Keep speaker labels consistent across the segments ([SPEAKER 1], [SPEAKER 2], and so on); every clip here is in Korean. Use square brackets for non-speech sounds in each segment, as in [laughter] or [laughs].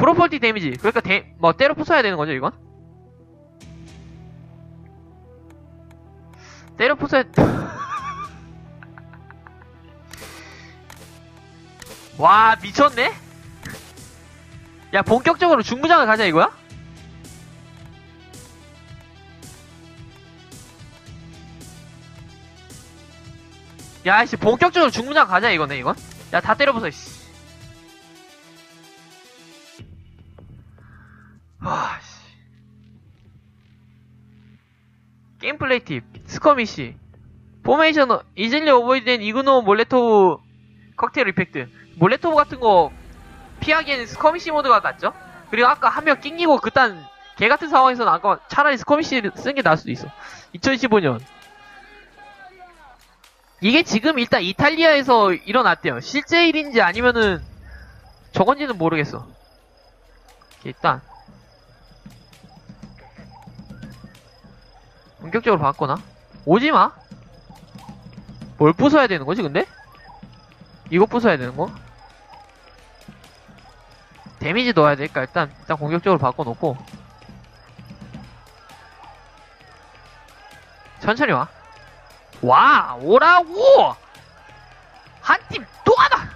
[SPEAKER 1] 프로퍼티 데미지. 그러니까 데, 뭐 때려 부숴야 되는 거죠, 이건? 때려 부숴야 [laughs] 와, 미쳤네? 야, 본격적으로 중부장을 가자, 이거야? 야, 씨, 본격적으로 중부장 가자, 이거네, 이건? 야, 다 때려 부숴, 씨. 팁, 스커미시, 포메이션, 어- 이질리 오버이드된 이그노 몰레토브 칵테일 이펙트. 몰레토브 같은 거 피하기에는 스커미시 모드가 낫죠? 그리고 아까 한 명 낑기고 그딴 개 같은 상황에서는 아까 차라리 스커미시 쓴게 나을 수도 있어. 2015년. 이게 지금 일단 이탈리아에서 일어났대요. 실제 일인지 아니면은 저건지는 모르겠어. 일단 본격적으로 바꿔나? 오지마? 뭘 부숴야 되는 거지 근데? 이거 부숴야 되는 거? 데미지 넣어야 되니까 일단 일단 공격적으로 바꿔놓고 천천히 와. 와 오라고 한 팀또 하나.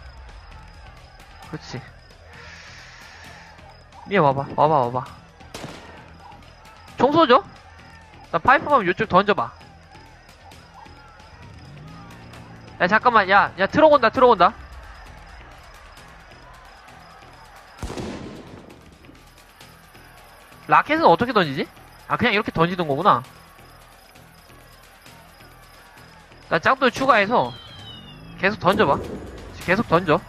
[SPEAKER 1] 그렇지. 미야 와봐 와봐 와봐. 총 쏘죠? 나 파이프만 이쪽 던져봐. 야 잠깐만 야 야 트럭 온다 트럭 온다. 라켓은 어떻게 던지지? 아 그냥 이렇게 던지는 거구나. 나 짱돌 추가해서 계속 던져봐. 계속 던져.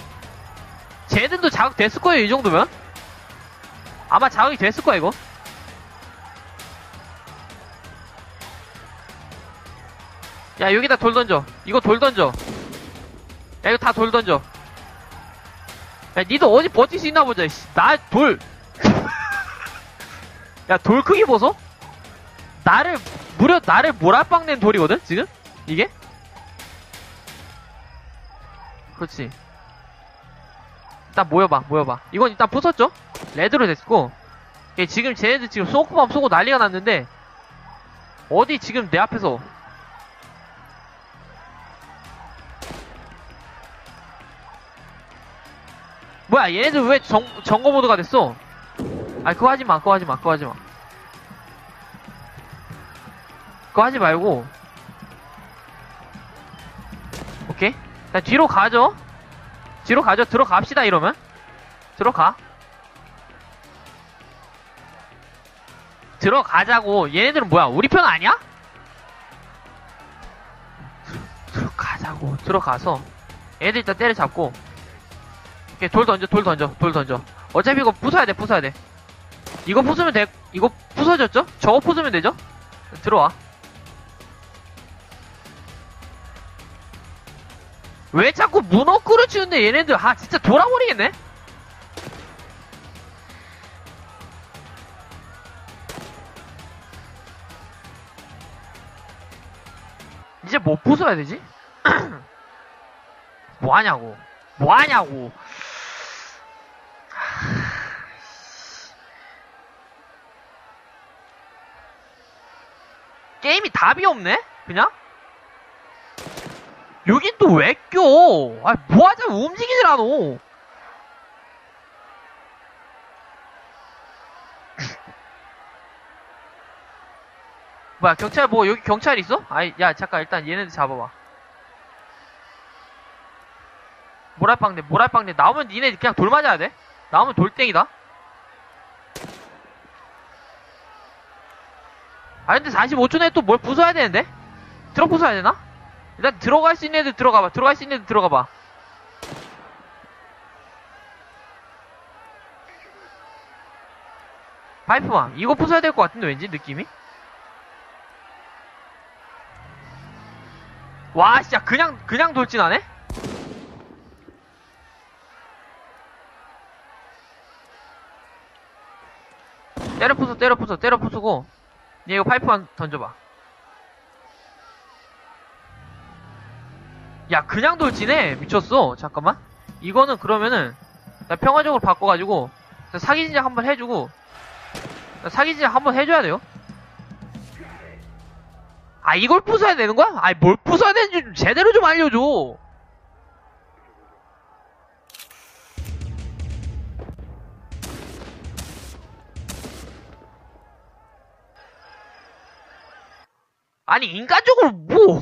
[SPEAKER 1] 쟤들도 자극 됐을 거예요 이 정도면. 아마 자극이 됐을 거야 이거. 야 여기다 돌 던져. 이거 돌 던져. 야 이거 다 돌 던져. 야 니도 어디 버틸 수 있나 보자. 씨. 나 돌. [laughs] 야 돌 크기 보소? 나를 무려 나를 모랄빵 낸 돌이거든 지금 이게? 그렇지. 일단 모여봐 모여봐. 이건 일단 부쉈죠? 레드로 됐고 지금 쟤네들 지금 소크밤 쏘고 난리가 났는데 어디 지금 내 앞에서 뭐야 얘네들 왜 정, 정거 모드가 됐어? 아 그거 하지마 그거 하지마 그거 하지마. 그거 하지 말고. 오케이? 자 뒤로 가죠? 뒤로 가죠? 들어갑시다 이러면. 들어가. 들어가자고. 얘네들은 뭐야 우리 편 아니야? 들어가자고. 들어가서. 얘들 일단 때려잡고 오케이 돌 던져 돌 던져 돌 던져 어차피 이거 부숴야 돼 부숴야 돼 이거 부수면 돼 이거 부서졌죠? 저거 부수면 되죠? 들어와 왜 자꾸 문어 끌어치는데 얘네들 아 진짜 돌아버리겠네 이제 뭐 부숴야 되지? [clears throat] 뭐 하냐고 뭐 하냐고 게임이 답이 없네? 그냥? 여긴 또 왜 껴? 아, 뭐 하자 움직이질 않아. [laughs] 뭐야, 경찰 뭐, 여기 경찰 있어? 아이, 야, 잠깐, 일단 얘네들 잡아봐. 모랄빵대, 모랄빵대. 나오면 니네 그냥 돌 맞아야 돼? 나오면 돌땡이다? 아, 근데 45초 내에 또 뭘 부숴야 되는데? 트럭 부숴야 되나? 일단 들어갈 수 있는 애들 들어가봐. 들어갈 수 있는 애들 들어가봐. 파이프만. 이거 부숴야 될 것 같은데, 왠지, 느낌이? 와, 진짜, 그냥, 그냥 돌진하네? 때려 부숴, 때려 부숴, 때려 부수고, 얘 이거 파이프만 던져봐. 야, 그냥 돌진해. 미쳤어. 잠깐만. 이거는 그러면은, 나 평화적으로 바꿔가지고, 사기 진작 한번 해주고 사기 진작 한번 해줘야 돼요. 아 이걸 부숴야 되는 거야? 아니 뭘 부숴야 되는지 좀 제대로 좀 알려줘. 아니 인간적으로 뭐?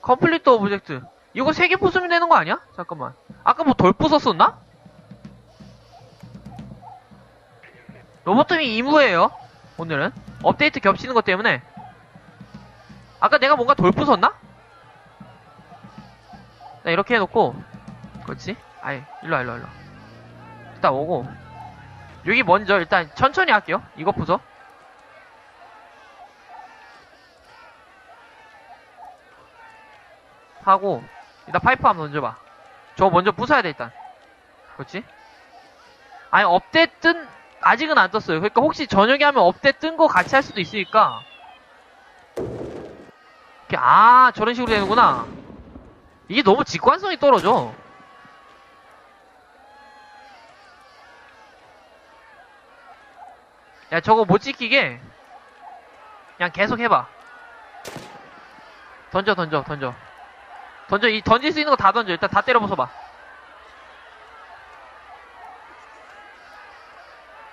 [SPEAKER 1] 컴플리트 오브젝트. 이거 세개 부수면 되는 거 아니야? 잠깐만. 아까 뭐덜 부쉈었나? 로보tom이 임무예요. 오늘은. 업데이트 겹치는 것 때문에. 아까 내가 뭔가 덜 부쉈나? 나 이렇게 해놓고. 그렇지? 아이, 일로와, 일로와, 일로와. 일단 오고. 여기 먼저 일단 천천히 할게요. 이거 부숴. 하고 일단 파이프 한번 던져봐 저거 먼저 부숴야 돼 일단 그렇지? 아니 업데 뜬 아직은 안 떴어요. 그러니까 혹시 저녁에 하면 업데 뜬 거 같이 할 수도 있으니까. 이렇게 아 저런 식으로 되는구나. 이게 너무 직관성이 떨어져. 야 저거 못 지키게. 그냥 계속 해봐. 던져 던져 던져. 던져 이 던질 수 있는 거 다 던져. 일단 다 때려 부숴봐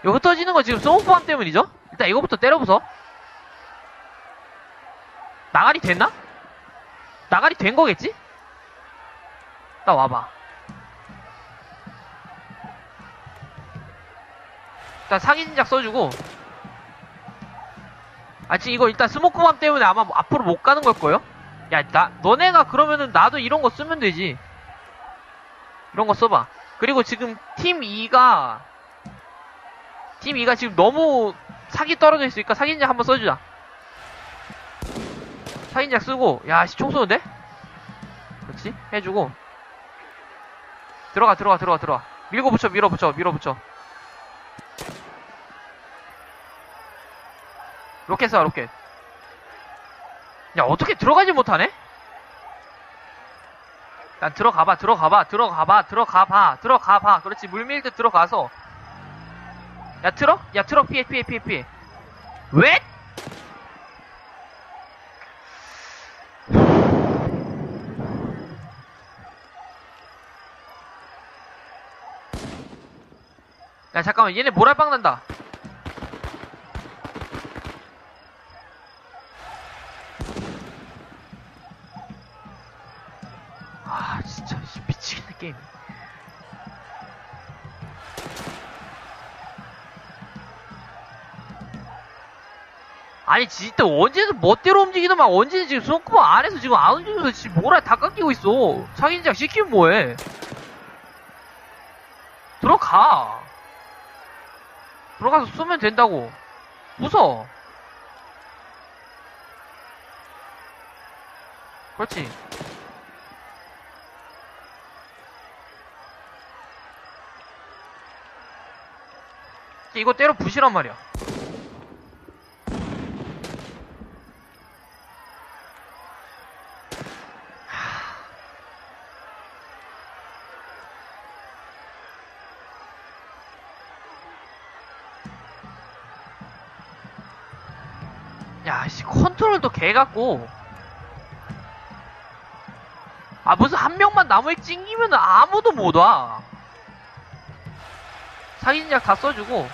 [SPEAKER 1] 이거 흩어지는 거 지금 소모포함 때문이죠? 일단 이거부터 때려 부숴 나가리 됐나? 나가리 된 거겠지? 나 와봐 일단 사기 진작 써주고 아 지금 이거 일단 스모크밤 때문에 아마 앞으로 못 가는 걸 거예요? 야, 나, 너네가 그러면은 나도 이런 거 쓰면 되지. 이런 거 써봐. 그리고 지금 팀 2가, 팀 2가 지금 너무 사기 떨어져 있으니까 사기인작 한번 써주자. 사기인작 쓰고, 야, 씨, 총 쏘는데? 그렇지? 해주고. 들어가, 들어가, 들어가, 들어가. 밀고 붙여, 밀어 붙여, 밀어 붙여. 로켓 쏴, 로켓. 야 어떻게 들어가지 못하네? 야 들어가봐 들어가봐 들어가봐 들어가봐 들어가봐 그렇지 물밀듯 들어가서 야 트럭? 야 트럭 피해 피해 피해 피해 왜? 야 잠깐만 얘네 모랄빵 난다 아니 진짜 언제든 멋대로 움직이더만 언제든 지금 손구멍 안에서 지금 안 움직여서 지금 뭐라 다 깎이고 있어. 사기인작 시키면 뭐해? 들어가. 들어가서 쏘면 된다고. 웃어 그렇지. 이거 때려 부시란 말이야. 야, 씨, 컨트롤도 개 같고. 아, 무슨 한 명만 나무에 찡기면 아무도 못 와. 사기진작 다 써주고.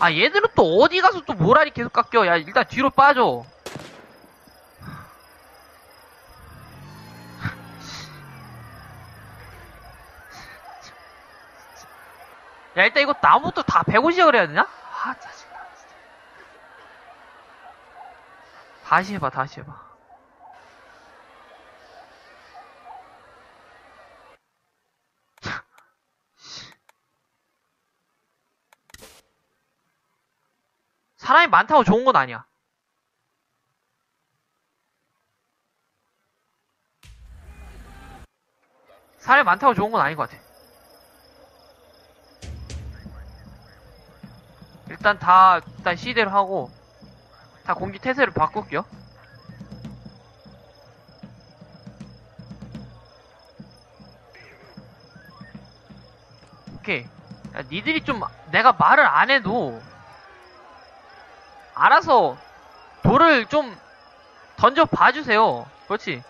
[SPEAKER 1] 아, 얘들은 또 어디 가서 또 모랄이 계속 깎여. 야, 일단 뒤로 빠져. 야, 일단 이거 나무부터 다 베고 시작을 해야 되냐? 아, 짜증나. 다시 해봐, 다시 해봐. [laughs] 사람이 많다고 좋은 건 아니야. 사람이 많다고 좋은 건 아닌 것 같아. 일단 다, 일단 C대로 하고, 다 공기 태세를 바꿀게요. 오케이. 야, 니들이 좀, 내가 말을 안 해도, 알아서, 돌을 좀, 던져 봐주세요. 그렇지.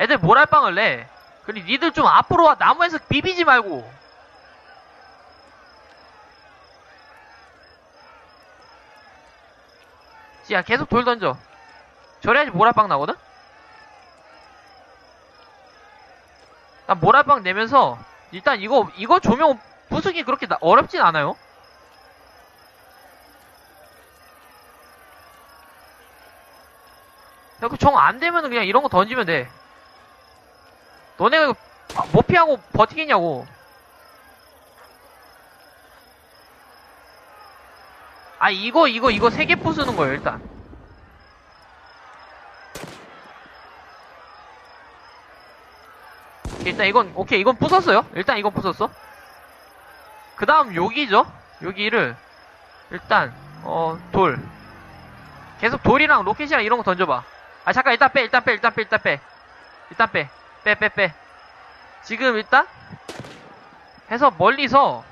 [SPEAKER 1] 애들 모랄빵을 내. 그리고 니들 좀 앞으로 와. 나무에서 비비지 말고. 야, 계속 돌 던져. 저래야지 모랄빵 나거든? 나 모랄빵 내면서, 일단 이거, 이거 조명 부수기 그렇게 나- 어렵진 않아요. 그정안 되면 그냥 이런 거 던지면 돼. 너네가 이거 아, 못 피하고 버티겠냐고. 아 이거 이거 이거 세 개 부수는 거예요 일단. 일단 이건 오케이 이건 부쉈어요. 일단 이건 부쉈어. 그 다음 여기죠. 여기를 일단 어 돌. 계속 돌이랑 로켓이랑 이런 거 던져봐. 아 잠깐 일단 빼 일단 빼 일단 빼 일단 빼 일단 빼 빼 빼빼 지금 일단 해서 멀리서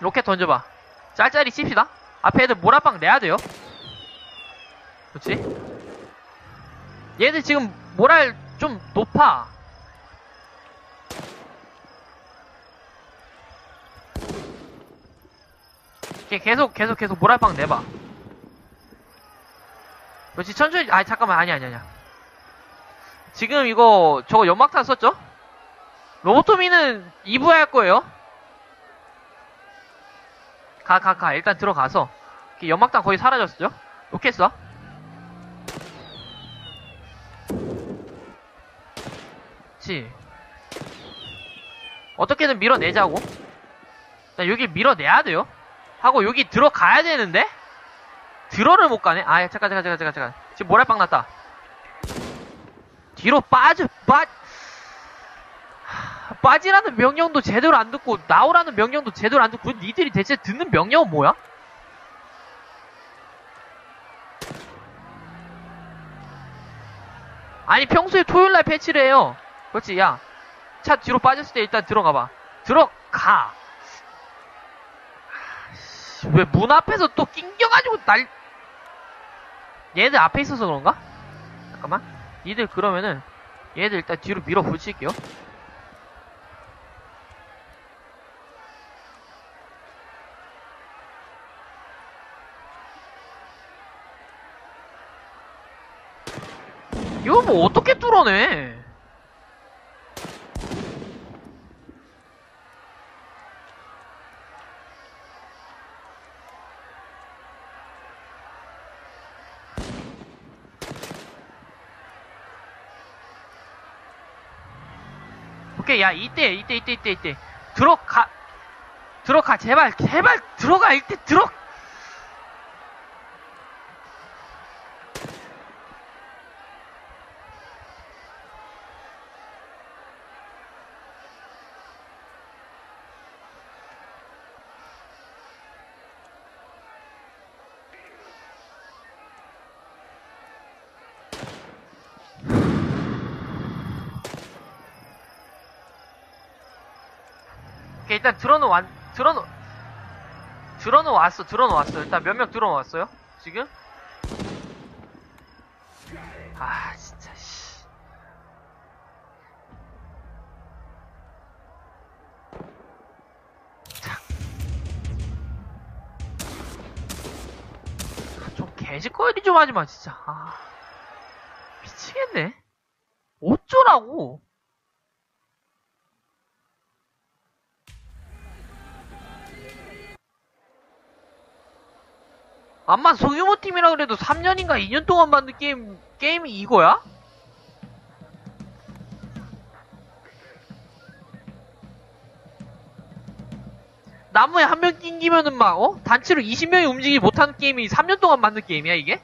[SPEAKER 1] 로켓 던져봐 짤짤이 칩시다. 앞에 애들 모라빵 내야 돼요. 그렇지? 얘들 지금 모랄 좀 높아. 걔 계속 계속 계속 모랄빵 내봐. 그렇지 천천히 아 잠깐만 아니 아니 아니야. 지금 이거 저거 연막탄 썼죠? 로보토미는 2부에 할 거예요 가 가 가 일단 들어가서 연막탄 거의 사라졌죠? 로켓 써 그치 어떻게든 밀어내자고 자 여기 밀어내야 돼요 하고 여기 들어가야 되는데 들어를 못 가네? 아, 잠깐, 잠깐, 잠깐, 잠깐, 잠깐. 지금 모래빵 났다. 뒤로 빠져, 빠, 하, 빠지라는 명령도 제대로 안 듣고, 나오라는 명령도 제대로 안 듣고, 니들이 대체 듣는 명령은 뭐야? 아니, 평소에 토요일날 패치를 해요. 그렇지, 야. 차 뒤로 빠졌을 때 일단 들어가봐. 들어가. 왜 문 앞에서 또 낑겨가지고 날 얘들 앞에 있어서 그런가? 잠깐만 얘들 그러면은 얘들 일단 뒤로 밀어 붙일게요 이거 뭐 어떻게 뚫어내? 오케이 야 이때 이때 이때 이때 이때. 들어가 들어가 제발 제발 들어가 이때 들어 오케이 일단 들어는 왔어 들어는 왔어. 일단 몇 명 들어왔어요? 지금? 아 진짜 씨. 참. 좀 개짓거리 좀 하지마 진짜. 아 미치겠네. 어쩌라고 암만 소규모 팀이라 그래도 3년인가 2년 동안 만든 게임, 게임이 이거야? 나무에 한 명 낑기면은 막, 어? 단체로 20명이 움직이지 못하는 게임이 3년 동안 만든 게임이야, 이게?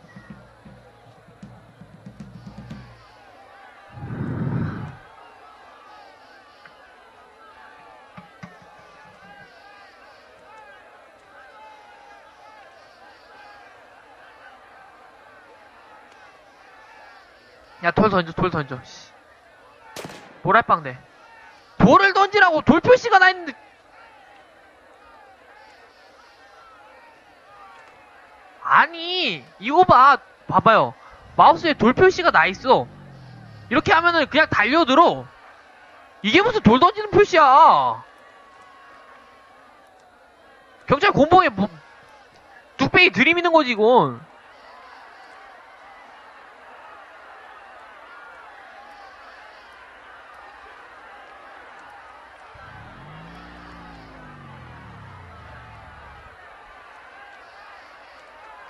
[SPEAKER 1] 야, 돌 던져, 돌 던져. 씨. 모랄빵대. 돌을 던지라고 돌 표시가 나 있는데. 아니, 이거 봐. 봐봐요. 마우스에 돌 표시가 나 있어. 이렇게 하면은 그냥 달려들어. 이게 무슨 돌 던지는 표시야. 경찰 공범에 뭐, 뚝배기 들이미는 거지, 이건.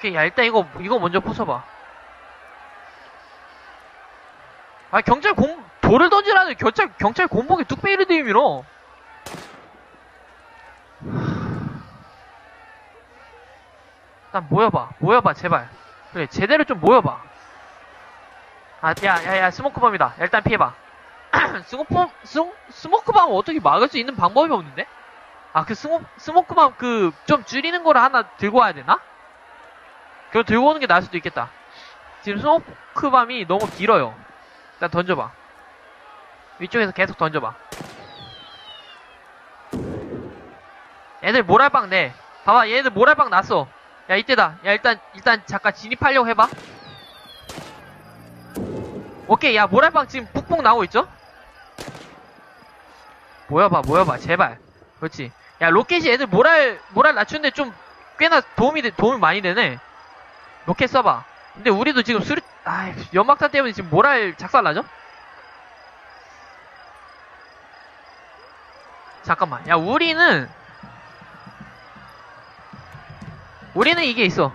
[SPEAKER 1] 오케이, 야, 일단 이거, 이거 먼저 부숴봐. 아, 경찰 공, 돌을 던지라는 경찰, 경찰 공복에 뚝배기를 들이밀어. 일단 모여봐, 모여봐, 제발. 그래, 제대로 좀 모여봐. 아, 야, 야, 야, 스모크밤이다. 야, 일단 피해봐. [clears throat] 스모크밤, 스, 스모크밤 어떻게 막을 수 있는 방법이 없는데? 아, 그 스모, 스모크밤 그, 좀 줄이는 거를 하나 들고 와야 되나? 그거 들고 오는 게 나을 수도 있겠다. 지금 스모크밤이 너무 길어요. 일단 던져봐. 위쪽에서 계속 던져봐. 애들 모랄빵 내. 봐봐, 얘네들 모랄빵 났어. 야, 이때다. 야, 일단, 일단 잠깐 진입하려고 해봐. 오케이, 야, 모랄빵 지금 푹푹 나오고 있죠? 모여봐, 모여봐, 제발. 그렇지. 야, 로켓이 애들 모랄, 모랄 낮추는데 좀 꽤나 도움이, 돼- 도움이 많이 되네. 로켓 써봐. 근데 우리도 지금 수리, 아 연막탄 때문에 지금 모랄 작살나죠? 잠깐만. 야, 우리는, 우리는 이게 있어.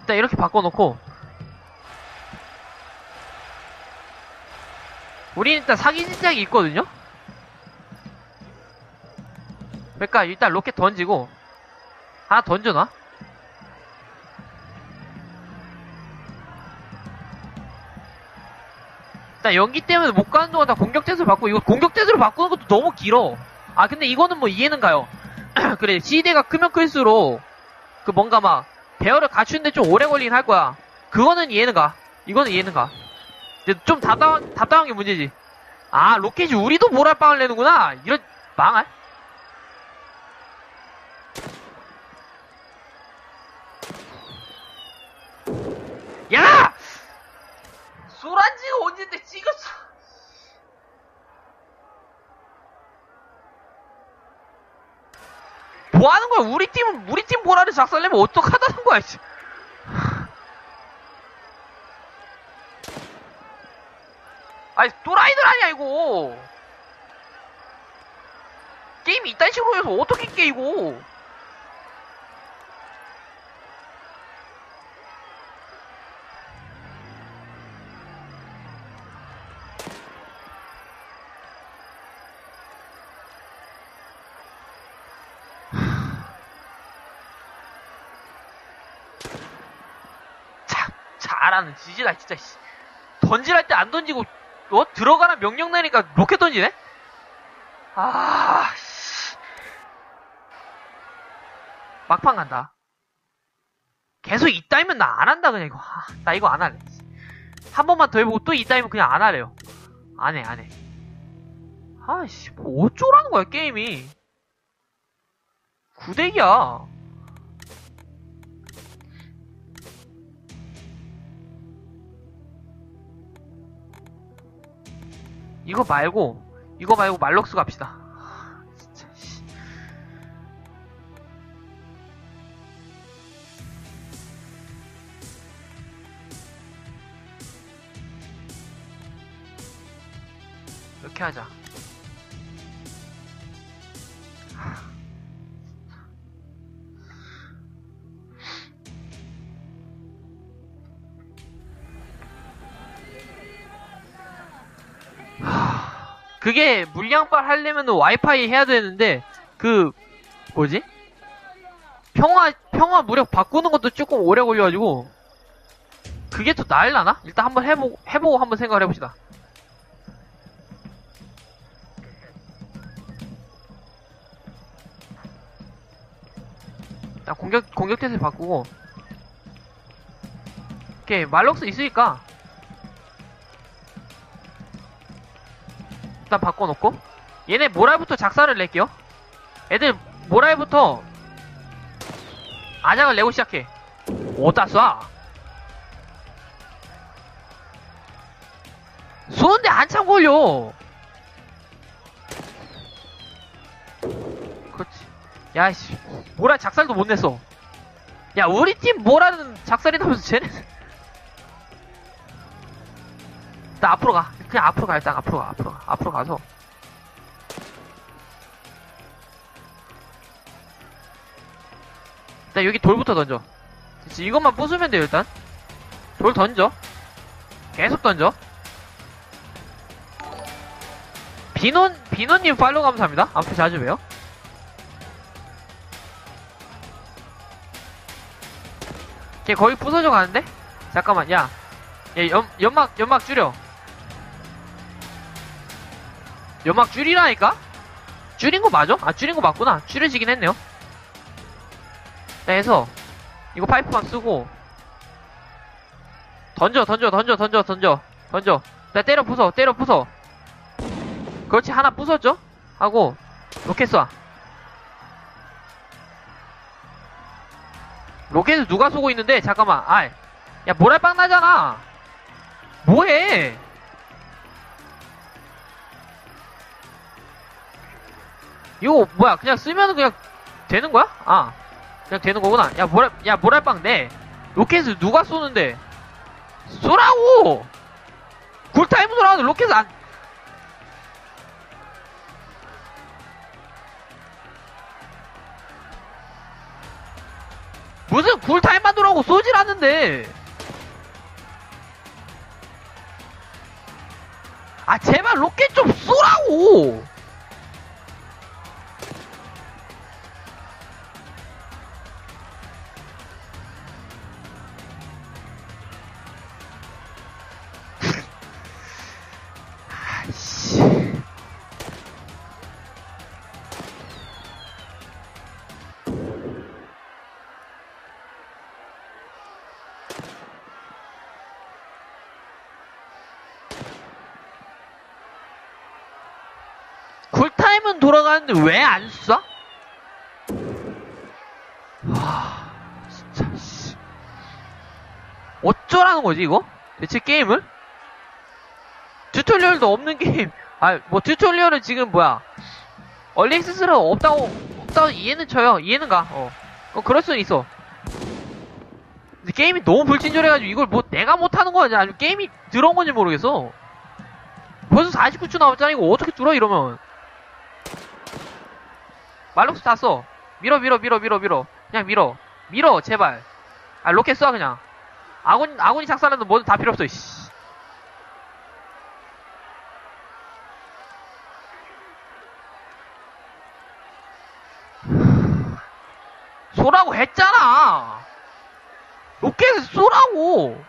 [SPEAKER 1] 일단 이렇게 바꿔놓고, 우리는 일단 사기 진작이 있거든요? 그러니까 일단 로켓 던지고, 하나 던져놔? 일단 연기 때문에 못 가는 동안 다 공격 재수를 받고 이거 공격 재수를 바꾸는 것도 너무 길어. 아 근데 이거는 뭐 이해는 가요. [clears throat] 그래 시대가 크면 클수록 그 뭔가 막 배열을 갖추는데 좀 오래 걸리긴 할 거야. 그거는 이해는 가. 이거는 이해는 가. 근데 좀 답답한 답답한 게 문제지. 아 로켓이 우리도 모랄빵을 내는구나. 이런 망할. 소란지가 언젠데 찍었어. 뭐 하는 거야? 우리 팀은, 우리 팀 보라를 작살내면 어떡하다는 거야, 씨. 아니, 또라이들 아니야, 이거. 게임이 이딴 식으로 해서 어떻게 깨, 이거. 잘하는 지지다, 진짜, 씨. 던지랄 때안 던지고, 어? 들어가라 명령 내니까 로켓 던지네? 아, 씨. 막판 간다. 계속 이따이면 나 안 한다, 그냥 이거. 아, 나 이거 안 할래. 한 번만 더 해보고 또 이따이면 그냥 안 할래요. 안 해, 안 해. 아이씨, 뭐 어쩌라는 거야, 게임이. 구대기야. 이거 말고 이거 말고 말럭스 갑시다. 진짜 씨. 이렇게 하자. 그게 물량발 하려면 와이파이 해야 되는데 그 뭐지? 평화 평화 무력 바꾸는 것도 조금 오래 걸려가지고 그게 더 나을라나? 일단 한번 해보고 해보고 한번 생각을 해봅시다. 일단 공격 공격 태세 바꾸고 오케이 말록스 있으니까 일단 바꿔놓고 얘네 모랄부터 작살을 낼게요. 애들 모랄부터 아작을 내고 시작해. 어디다 쏴? 쏘는데 한참 걸려. 그렇지. 야씨. 모랄 작살도 못 냈어 야 우리 팀 모랄은 작살이 나면서 쟤네 [laughs] 나 앞으로 가 그냥 앞으로 가 일단 앞으로 가 앞으로 가. 앞으로 가서. 일단 여기 돌부터 던져. 그치, 이것만 부수면 돼요 일단. 돌 던져. 계속 던져. 비논 비논님 팔로우 감사합니다. 앞에 자주 봬요. 걔 거의 부서져 가는데? 잠깐만 야. 얘 연, 연막 연막 줄여 연막 줄이라니까? 줄인 거 맞아? 아 줄인 거 맞구나. 줄여지긴 했네요. 네, 해서 이거 파이프만 쓰고 던져 던져 던져 던져 던져 던져. 나 때려 부숴 때려 부숴. 그렇지 하나 부쉈죠? 하고 로켓 쏴. 로켓을 누가 쏘고 있는데? 잠깐만 아이. 야 모랄빵 나잖아. 뭐해 이거 뭐야 그냥 쓰면 그냥 되는 거야? 아 그냥 되는 거구나. 야, 모랄, 야, 모랄빵 내. 로켓을 누가 쏘는데? 쏘라고! 굴타임 쏘라고 로켓을 안. 무슨 굴타임만 돌라고 쏘질 않는데. 아, 제발 로켓 좀 쏘라고! 쿨타임은 돌아가는데 왜 안 쏴? 와, 진짜, 씨. 어쩌라는 거지, 이거? 대체 게임을? 튜토리얼도 없는 [laughs] 게임. 아, 뭐 튜토리얼은 지금 뭐야? 얼리 액세스가 없다고 없다고 이해는 쳐요. 이해는 가. 어. 어 그럴 수는 있어. 근데 게임이 너무 불친절해가지고 이걸 뭐 내가 못하는 거냐 아니면 게임이 들어온 건지 모르겠어. 벌써 49초 남았잖아 이거 어떻게 뚫어 이러면. 말록스 다 써. 밀어 밀어 밀어 밀어 밀어. 그냥 밀어. 밀어 제발. 아 로켓 쏴 그냥. 아군 아군이 작살나도 뭐든 다 필요 없어. 씨. [sighs] 쏘라고 했잖아. 로켓을 쏘라고.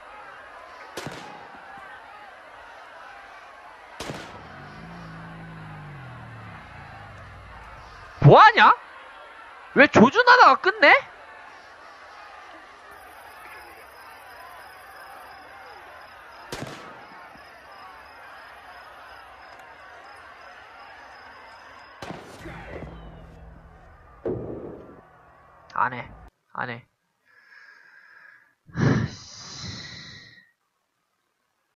[SPEAKER 1] 뭐하냐? 왜 조준하다가 끝내? 안 해. 안 해.